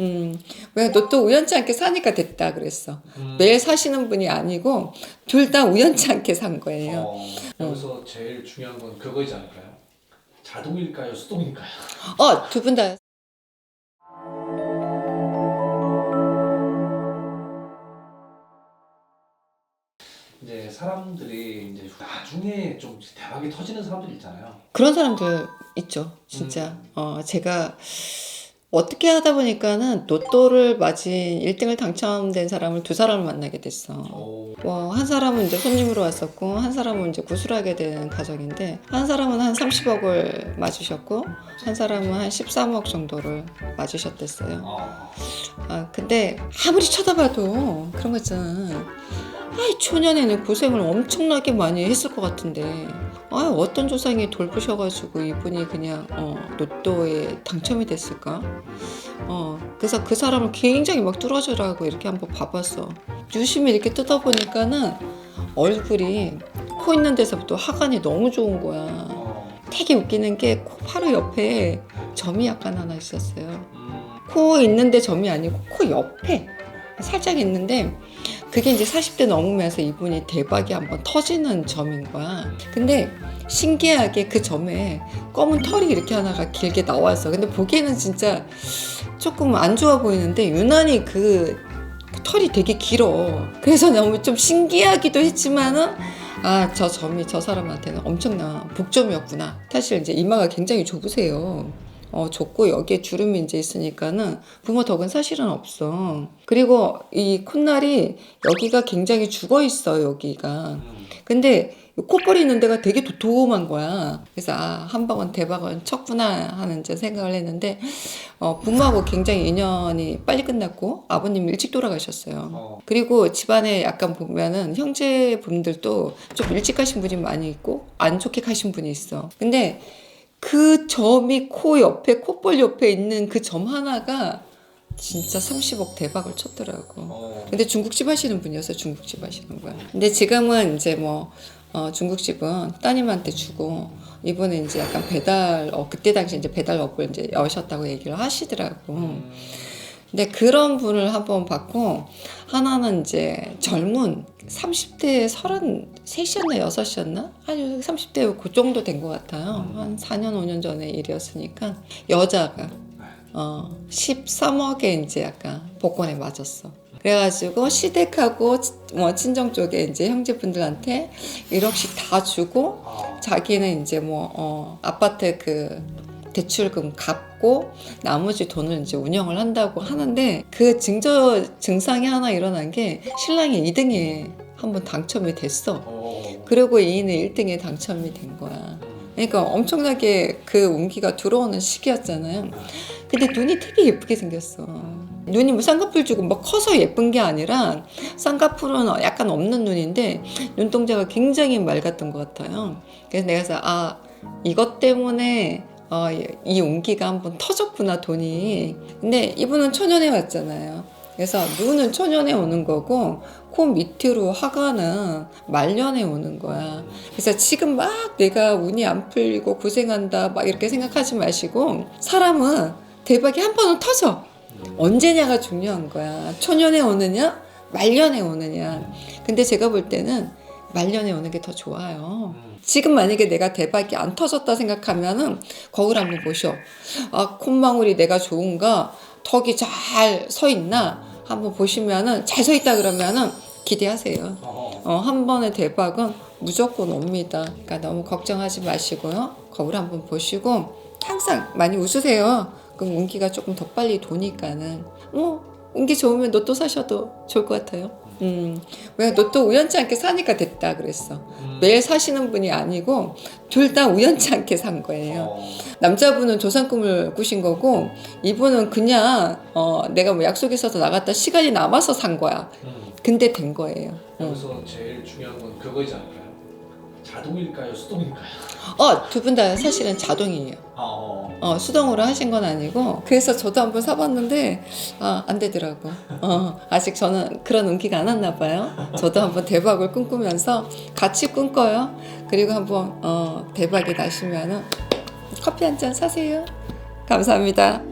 음, 왜 너 또 우연치 않게 사니까 됐다 그랬어. 음. 매일 사시는 분이 아니고 둘 다 우연치 않게 산 거예요. 어, 여기서 제일 중요한 건 그거이지 않을까요? 자동일까요? 수동일까요? 어, 두 분 다. 이제 사람들이 이제 나중에 좀 대박이 터지는 사람들 있잖아요. 그런 사람들 있죠. 진짜. 어, 제가 어떻게 하다 보니까는 로또를 맞은 1등을 당첨된 사람을 두 사람을 만나게 됐어. 오, 뭐, 한 사람은 이제 손님으로 왔었고, 한 사람은 이제 구술하게 된 가정인데, 한 사람은 한 30억을 맞으셨고, 한 사람은 한 13억 정도를 맞으셨댔어요. 어, 아, 근데 아무리 쳐다봐도 그런 거 있잖아. 아이, 초년에는 고생을 엄청나게 많이 했을 것 같은데, 아, 어떤 조상이 돌보셔가지고 이분이 그냥, 어, 로또에 당첨이 됐을까? 어, 그래서 그 사람을 굉장히 막 뚫어주라고 이렇게 한번 봐봤어. 유심히 이렇게 뜯어보니까는 얼굴이 코 있는 데서부터 하관이 너무 좋은 거야. 어, 되게 웃기는 게 코 바로 옆에 점이 약간 하나 있었어요. 음, 코 있는데 점이 아니고 코 옆에 살짝 있는데 그게 이제 40대 넘으면서 이분이 대박이 한번 터지는 점인 거야. 근데 신기하게 그 점에 검은 털이 이렇게 하나가 길게 나왔어. 근데 보기에는 진짜 조금 안 좋아 보이는데 유난히 그, 그 털이 되게 길어. 그래서 너무 좀 신기하기도 했지만은 아, 저 점이 저 사람한테는 엄청난 복점이었구나. 사실 이제 이마가 굉장히 좁으세요. 어, 좁고 여기에 주름이 이제 있으니까는 부모 덕은 사실은 없어. 그리고 이 콧날이 여기가 굉장히 죽어 있어, 여기가. 음. 근데 이 콧볼이 있는 데가 되게 도톰한 거야. 그래서 아, 한 방은 대박은 쳤구나 하는 이제 생각을 했는데, 어, 부모하고 굉장히 인연이 빨리 끝났고, 아버님 일찍 돌아가셨어요. 어, 그리고 집안에 약간 보면은 형제분들도 좀 일찍 가신 분이 많이 있고 안 좋게 가신 분이 있어. 근데 그 점이 코 옆에 콧볼 옆에 있는 그 점 하나가 진짜 30억 대박을 쳤더라고. 어, 근데 중국집 하시는 분이어서 중국집 하시는 거야. 근데 지금은 이제 뭐 어, 중국집은 따님한테 주고 이분은 이제 약간 배달 어 그때 당시 이제 배달 업을 이제 여셨다고 얘기를 하시더라고. 음, 근데 그런 분을 한번 봤고 하나는 이제 젊은 30대 33이었나 6이었나? 아니 30대 그 정도 된 것 같아요. 한 4년 5년 전의 일이었으니까 여자가 어 13억에 이제 약간 복권에 맞았어. 그래가지고 시댁하고 치- 뭐 친정 쪽에 이제 형제분들한테 1억씩 다 주고 어, 자기는 이제 뭐 어, 아파트 그 대출금 갚고 나머지 돈을 이제 운영을 한다고 하는데 그 증저 증상이 하나 일어난 게 신랑이 2등에 한번 당첨이 됐어. 어, 그리고 이인은 1등에 당첨이 된 거야. 음, 그러니까 엄청나게 그 운기가 들어오는 시기였잖아요. 근데 눈이 되게 예쁘게 생겼어. 눈이 뭐 쌍꺼풀 주고 막 커서 예쁜 게 아니라 쌍꺼풀은 약간 없는 눈인데 눈동자가 굉장히 맑았던 것 같아요. 그래서 내가 그래서 아 이것 때문에 어, 이 운기가 한번 터졌구나 돈이. 근데 이분은 초년에 왔잖아요. 그래서 눈은 초년에 오는 거고 코 밑으로 하관은 말년에 오는 거야. 그래서 지금 막 내가 운이 안 풀리고 고생한다 막 이렇게 생각하지 마시고 사람은 대박이 한 번은 터져. 음, 언제냐가 중요한 거야. 초년에 오느냐, 말년에 오느냐. 근데 제가 볼 때는 말년에 오는 게 더 좋아요. 음, 지금 만약에 내가 대박이 안 터졌다 생각하면은 거울 한번 보셔. 아, 콧망울이 내가 좋은가? 턱이 잘 서 있나? 한번 보시면은 잘 서 있다 그러면은 기대하세요. 어, 어, 한 번의 대박은 무조건 옵니다. 그러니까 너무 걱정하지 마시고요. 거울 한번 보시고 항상 많이 웃으세요. 그럼 운기가 조금 더 빨리 도니까는 뭐 운기 좋으면 로또 사셔도 좋을 것 같아요. 음, 왜 로또 우연치 않게 사니까 됐다 그랬어. 음, 매일 사시는 분이 아니고 둘 다 우연치 않게 산 거예요. 어, 남자분은 조상 꿈을 꾸신 거고 이분은 그냥 어, 내가 뭐 약속 있어서 나갔다 시간이 남아서 산 거야. 음. 근데 된 거예요. 응. 여기서 제일 중요한 건 그거이지 않을까요? 자동일까요? 수동일까요? 어, 두 분 다 사실은 자동이에요. 아, 어, 어, 수동으로 하신 건 아니고, 그래서 저도 한번 사봤는데, 아, 안 되더라고. 어, 아직 저는 그런 운기가 안 왔나 봐요. 저도 한번 대박을 꿈꾸면서 같이 꿈꿔요. 그리고 한번, 어, 대박이 나시면은 커피 한 잔 사세요. 감사합니다.